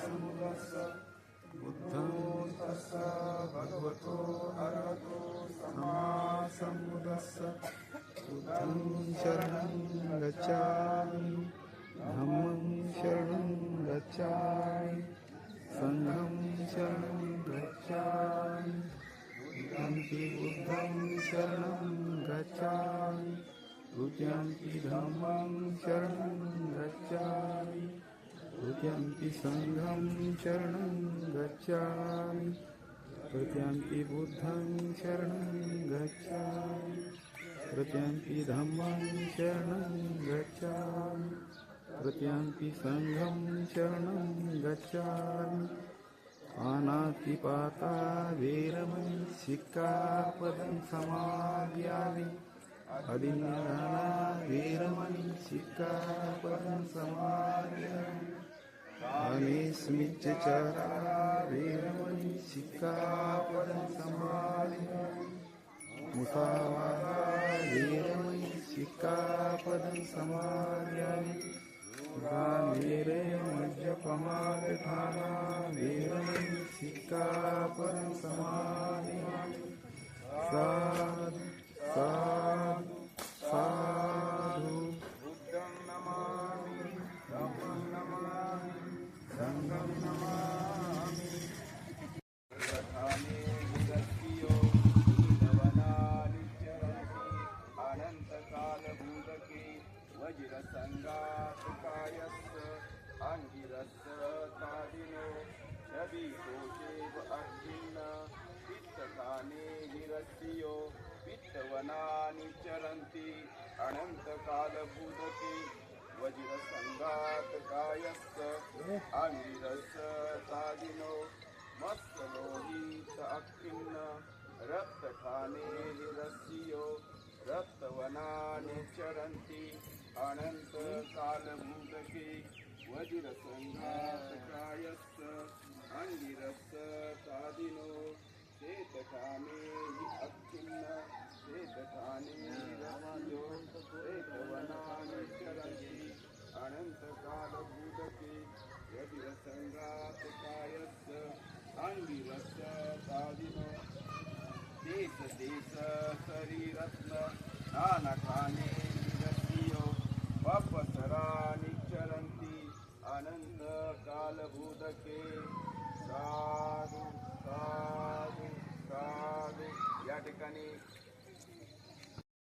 समुदस्स बुद्धो तस्स भगवतो अरहतो समासमुदस्स बुद्धं शरणं गच्छामि, धम्मं शरणं गच्छामि, सङ्घं शरणं गच्छामि बुद्धंति बुद्धं शरणं गच्छामि। तृतीयम्पि सङ्घं शरणं गच्छामि तृतीयम्पि बुद्धं शरणं गच्छामि तृतीयम्पि धम्मं शरणं गच्छामि तृतीयम्पि सङ्घं शरणं गच्छामि अनातिपाता वेरमणि सिक्कापदं समाद्यामि अदिन्यदाना वेरमणि सिक्कापदं समाद्यामि अनेस्मिच्चरा वेरमणि सिक्कापदं समाद्यामि मुसावादा वेरमणि सिक्कापदं समाद्यामि गानेरे मज्जपमादठाना वेरमणि सिक्कापदं समादियामि साधु वित्तकाने निरस्यो वित्तवनानि चरन्ति अनन्तकालभूदति वज्रसङ्गातकायश्च अनिरसतादिनो मत्सलोहित अखिन्न रक्तकाने निरस्यो रक्तवनानि चरन्ति अनन्तकालभूदके वज्रसङ्घातकायश्च अङ्गिरस्य तादिनो श्वेतकाने अखिन्न श्वेतकाने निरस्यो श्वेतवनानि चरन्ति। अनन्तकालभूतके वज्रसङ्घातकायस्य अङ्गिरस्य तादिनो देश देश शरीरत्न या ठिकाणी